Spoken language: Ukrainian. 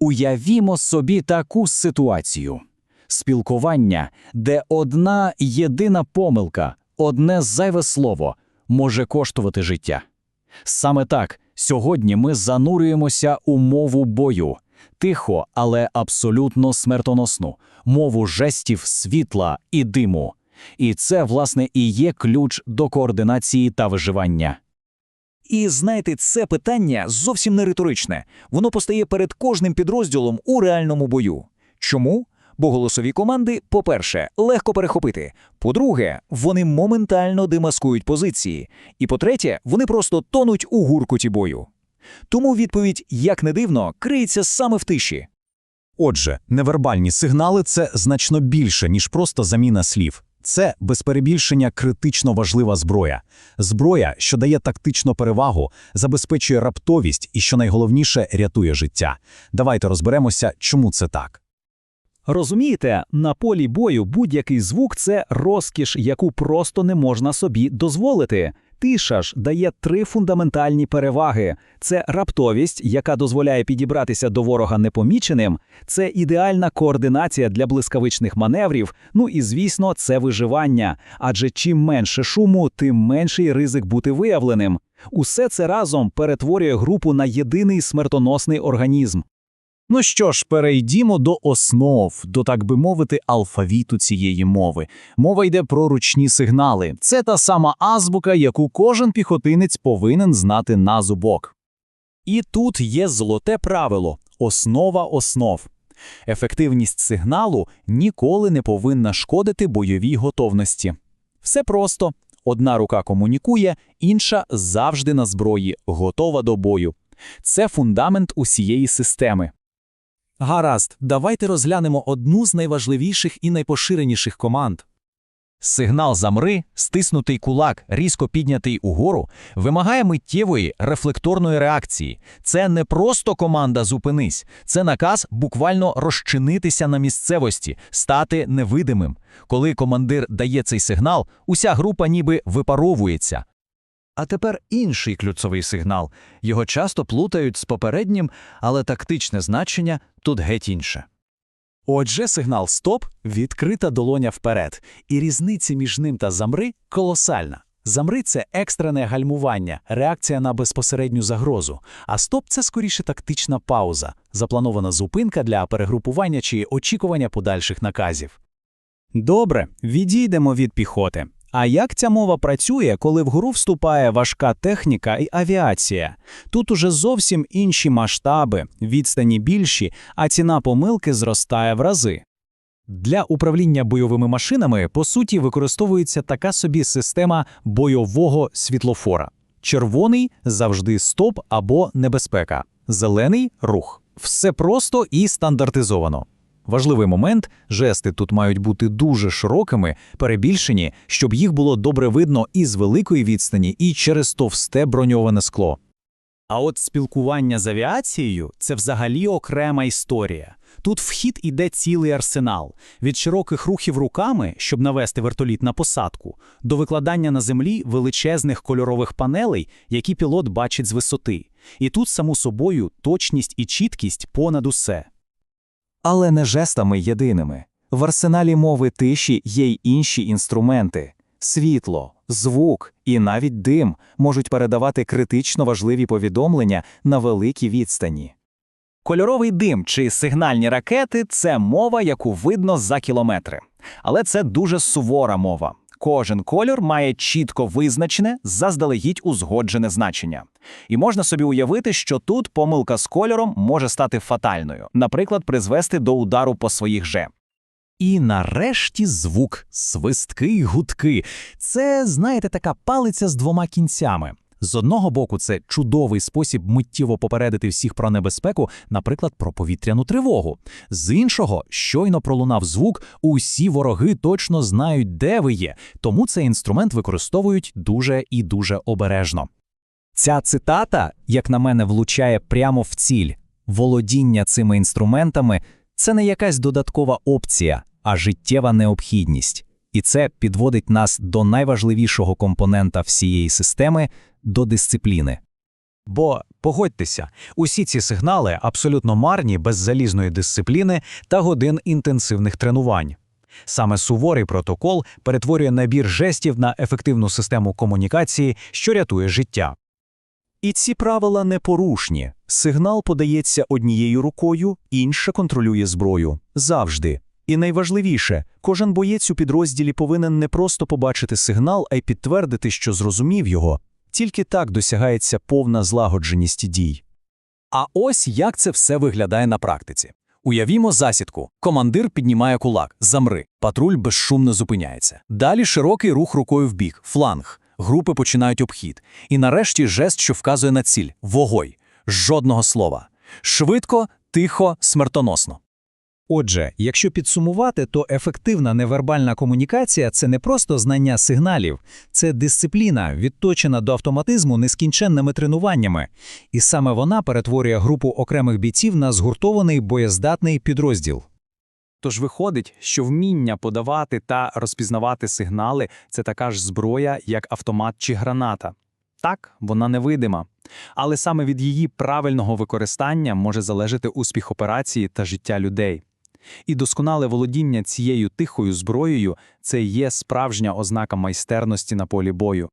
Уявімо собі таку ситуацію: спілкування, де одна єдина помилка, одне зайве слово може коштувати життя. Саме так сьогодні ми занурюємося у мову бою, тихо, але абсолютно смертоносну, мову жестів, світла і диму. І це, власне, і є ключ до координації та виживання. І знаєте, це питання зовсім не риторичне. Воно постає перед кожним підрозділом у реальному бою. Чому? Бо голосові команди, по-перше, легко перехопити. По-друге, вони моментально демаскують позиції. І по-третє, вони просто тонуть у гуркоті бою. Тому відповідь, як не дивно, криється саме в тиші. Отже, невербальні сигнали це значно більше, ніж просто заміна слів. Це, без перебільшення, критично важлива зброя. Зброя, що дає тактичну перевагу, забезпечує раптовість і, що найголовніше, рятує життя. Давайте розберемося, чому це так. Розумієте, на полі бою будь-який звук це розкіш, яку просто не можна собі дозволити. Тиша ж дає три фундаментальні переваги: це раптовість, яка дозволяє підібратися до ворога непоміченим, це ідеальна координація для блискавичних маневрів. Ну і звісно, це виживання. Адже чим менше шуму, тим менший ризик бути виявленим. Усе це разом перетворює групу на єдиний смертоносний організм. Ну що ж, перейдімо до основ, до так би мовити, алфавіту цієї мови. Мова йде про ручні сигнали. Це та сама азбука, яку кожен піхотинець повинен знати на зубок. І тут є золоте правило основа основ. Ефективність сигналу ніколи не повинна шкодити бойовій готовності. Все просто одна рука комунікує, інша завжди на зброї, готова до бою. Це фундамент усієї системи. Гаразд, давайте розглянемо одну з найважливіших і найпоширеніших команд. Сигнал замри, стиснутий кулак, різко піднятий угору, вимагає миттєвої рефлекторної реакції. Це не просто команда зупинись, це наказ буквально розчинитися на місцевості, стати невидимим. Коли командир дає цей сигнал, уся група ніби випаровується. А тепер інший ключовий сигнал. Його часто плутають з попереднім, але тактичне значення тут геть інше. Отже, сигнал стоп відкрита долоня вперед, і різниця між ним та замри колосальна. Замри це екстрене гальмування, реакція на безпосередню загрозу, а стоп це скоріше тактична пауза, запланована зупинка для перегрупування чи очікування подальших наказів. Добре, відійдемо від піхоти. А як ця мова працює, коли вгору вступає важка техніка і авіація? Тут уже зовсім інші масштаби, відстані більші, а ціна помилки зростає в рази. Для управління бойовими машинами, по суті, використовується така собі система бойового світлофора. Червоний завжди стоп або небезпека, зелений рух. Все просто і стандартизовано. Важливий момент жести тут мають бути дуже широкими, перебільшені, щоб їх було добре видно і з великої відстані, і через товсте броньоване скло. А от спілкування з авіацією це взагалі окрема історія. Тут в хід іде цілий арсенал від широких рухів руками, щоб навести вертоліт на посадку, до викладання на землі величезних кольорових панелей, які пілот бачить з висоти. І тут, само собою, точність і чіткість понад усе. Але не жестами єдиними. В арсеналі мови тиші є й інші інструменти. Світло, звук і навіть дим можуть передавати критично важливі повідомлення на великій відстані. Кольоровий дим чи сигнальні ракети це мова, яку видно за кілометри. Але це дуже сувора мова. Кожен кольор має чітко визначене, заздалегідь узгоджене значення. І можна собі уявити, що тут помилка з кольором може стати фатальною, наприклад, призвести до удару по своїх же. І нарешті звук, свистки й гудки. Це, знаєте, така палиця з двома кінцями. З одного боку, це чудовий спосіб миттєво попередити всіх про небезпеку, наприклад, про повітряну тривогу. З іншого, щойно пролунав звук, усі вороги точно знають, де ви є, тому цей інструмент використовують дуже і дуже обережно. Ця цитата, як на мене, влучає прямо в ціль. Володіння цими інструментами це не якась додаткова опція, а життєва необхідність. І це підводить нас до найважливішого компонента всієї системи до дисципліни. Бо, погодьтеся, усі ці сигнали абсолютно марні без залізної дисципліни та годин інтенсивних тренувань. Саме суворий протокол перетворює набір жестів на ефективну систему комунікації, що рятує життя. І ці правила непорушні. Сигнал подається однією рукою, інша контролює зброю. Завжди. І найважливіше, кожен боєць у підрозділі повинен не просто побачити сигнал, а й підтвердити, що зрозумів його. Тільки так досягається повна злагодженість дій. А ось як це все виглядає на практиці. Уявімо засідку. Командир піднімає кулак, замри, патруль безшумно зупиняється. Далі широкий рух рукою вбік, фланг. Групи починають обхід. І нарешті жест, що вказує на ціль – вогой. Жодного слова. Швидко, тихо, смертоносно. Отже, якщо підсумувати, то ефективна невербальна комунікація це не просто знання сигналів, це дисципліна, відточена до автоматизму нескінченними тренуваннями. І саме вона перетворює групу окремих бійців на згуртований боєздатний підрозділ. Тож виходить, що вміння подавати та розпізнавати сигнали це така ж зброя, як автомат чи граната. Так, вона невидима. Але саме від її правильного використання може залежати успіх операції та життя людей. І досконале володіння цією тихою зброєю це є справжня ознака майстерності на полі бою.